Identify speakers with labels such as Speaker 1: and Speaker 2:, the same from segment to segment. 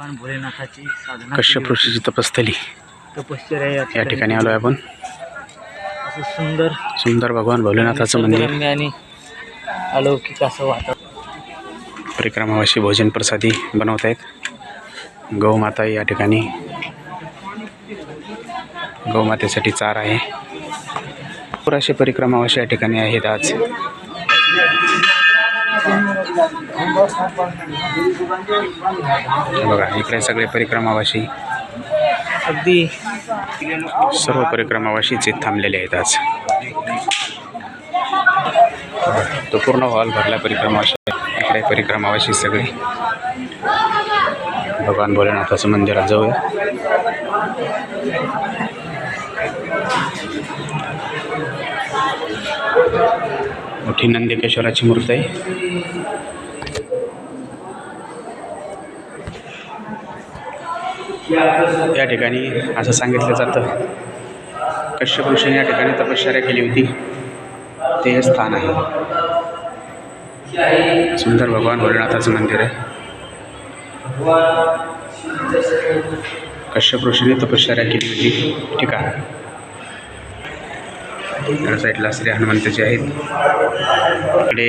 Speaker 1: भगवान भोलेनाथाची साधना
Speaker 2: कश्यप ऋषीची तपस्थली.
Speaker 1: तपश्चर्या
Speaker 2: या ठिकाणी आलो आहे आपण.
Speaker 1: असं सुंदर
Speaker 2: सुंदर भगवान भोलेनाथाचं मंदिर.
Speaker 1: आणि अलौकिक असं वातावरण.
Speaker 2: परिक्रमावासी भोजन प्रसादी बनवत आहेत. गौमाता या ठिकाणी. गौमातेसाठी चार आहे. पुराशे परिक्रमावासी या ठिकाणी आहेत आज. बघा इकडे सगळे परिक्रमावासी.
Speaker 1: अगदी.
Speaker 2: सर्व परिक्रमावासीच इथे थांबलेले आहेत आज. तो पूर्ण हॉल भरला परिक्रमावासी. इकडे परिक्रमावासी सगळे. भगवान भोलेनाथाचं मंदिरात जाऊया मोठी नंदिकेश्वराची मूर्ती आहे. या ठिकाणी असं सांगितलं जातं. कश्यप ऋषीने या ठिकाणी तपश्चर्या केली होती. ते हे स्थान आहे. सुंदर भगवान भोलेनाथाचं मंदिर आहे. कश्यप ऋषीने तपश्चर्या केली होती. ठिकाण या साईडला श्री हनुमंतजी आहेत. इकडे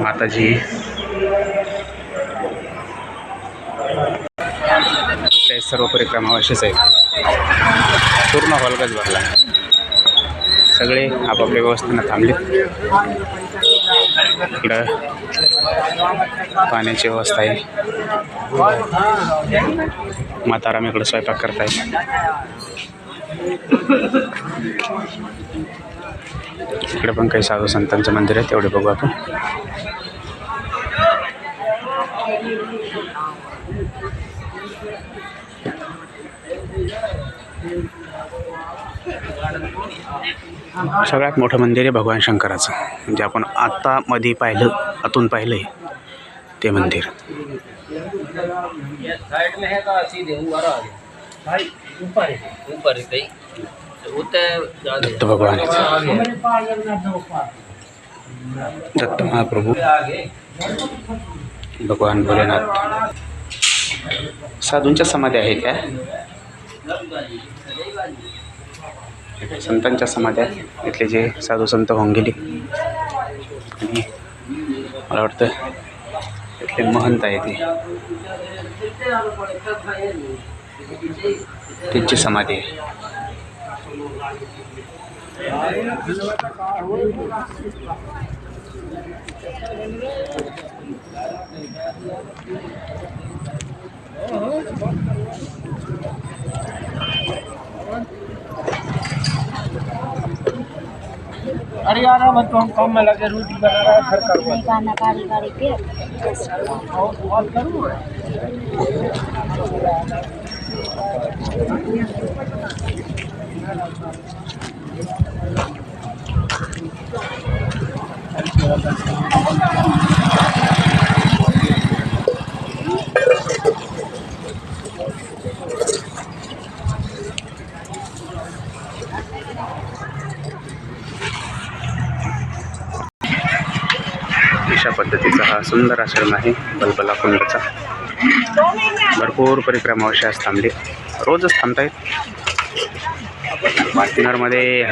Speaker 2: माताजी. इकडे सर्व परिक्रमावाशीच आहेत. पूर्ण हॉलगच भरला सगळे आपापल्या व्यवस्थेनं थांबले. इकडं पाण्याची व्यवस्था आहे. माताराम इकडं स्वयंपाक करताय इकडे पण काही साधू संतांचं मंदिर आहे तेवढे बघू आपण. सगळ्यात मोठं मंदिर आहे भगवान शंकराचं. म्हणजे आपण आत्ता मध्ये पाहिलं आतून पाहिलं आहे ते मंदिर.
Speaker 1: साइड में है का सीधे ऊपर है ऊपर है कहीं
Speaker 2: दत्त भगवान। दत्त महाप्रभू। भगवान भोलेनाथ। साधूंच्या समाध्या आहेत त्या संतांच्या समाध्या इथले जे साधू संत होऊन गेले. आणि मला वाटतं इथले महंत आहे ते. त्यांची समाधी आहे.
Speaker 1: अरे यार अब तो हम काम में लगे रोटी बना रहा है घर का
Speaker 3: गाना कारी कारी के।
Speaker 1: और करूँ
Speaker 2: अशा पद्धतीचा हा सुंदर आश्रम आहे बलबला कुंडचा भरपूर परिक्रमावशी आज थांबले रोजच थांबतायत. पार्टनरमध्ये